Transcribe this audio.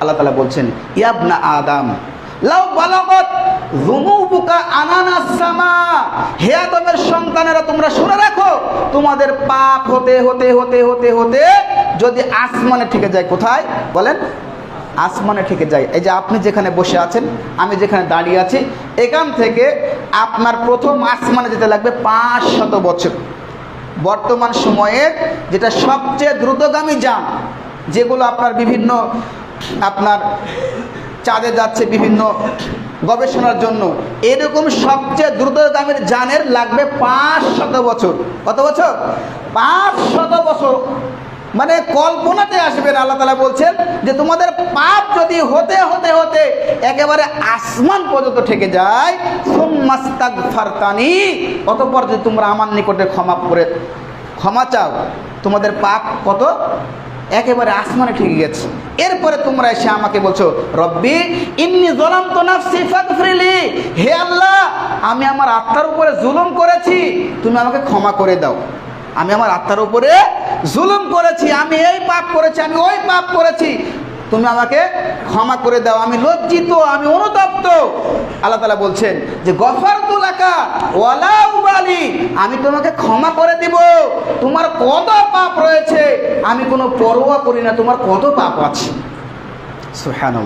আল্লাহ তালা বলছেন ইয়াবনা আদাম, লাউ বালাগত যুনুবুকা আনানাস সামা, হে আদমের সন্তানেরা, তোমরা শুনে রাখো, তোমাদের পাপ হতে হতে হতে হতে হতে যদি আসমানে থেকে যায় কোথায়? বলেন, আসমানে থেকে যায়। এই যে আপনি যেখানে বসে আছেন, আমি যেখানে দাঁড়িয়ে আছি, এখান থেকে আপনার প্রথম আসমানে যেতে লাগবে পাঁচ শত বছর। বর্তমান সময়ে যেটা সবচেয়ে দ্রুতগামী যান, যেগুলো আপনার বিভিন্ন আপনার চাঁদে যাচ্ছে বিভিন্ন গবেষণার জন্য। এরকম সবচেয়ে দ্রুত দ্রুতগামীর যানের লাগবে পাঁচ শত বছর। কত বছর? পাঁচ শত বছর। মানে কল্পনাতে আসবেন, আল্লাহ তালা বলছেন যে তোমাদের পাপ যদি হতে হতে হতে একেবারে আসমান পর্যন্ত ঠেকে যায় ফারতানি অতপর যদি তোমরা আমার নিকটে ক্ষমা করে, ক্ষমা চাও, তোমাদের পাপ কত? একেবারে আসমানে ঠেকে গেছে। এরপরে তোমরা এসে আমাকে বলছো, রব্বি ইমনি জলাম তো না সিফাত ফ্রিলি হে আল্লাহ, আমি আমার আত্মার উপরে জুলুম করেছি, তুমি আমাকে ক্ষমা করে দাও। আমি আমার আত্মার উপরে জুলুম করেছি, আমি এই পাপ করেছি, আমি ওই পাপ করেছি। তুমি আমাকে ক্ষমা করে দাও, আমি লজ্জিত, আমি অনুতপ্ত। আল্লাহ তালা বলছেন যে গফার তুলাকা ওয়ালা আমি তোমাকে ক্ষমা করে দিব। তোমার কত পাপ রয়েছে, আমি কোনো পরোয়া করি না, তোমার কত পাপ আছে। সুহান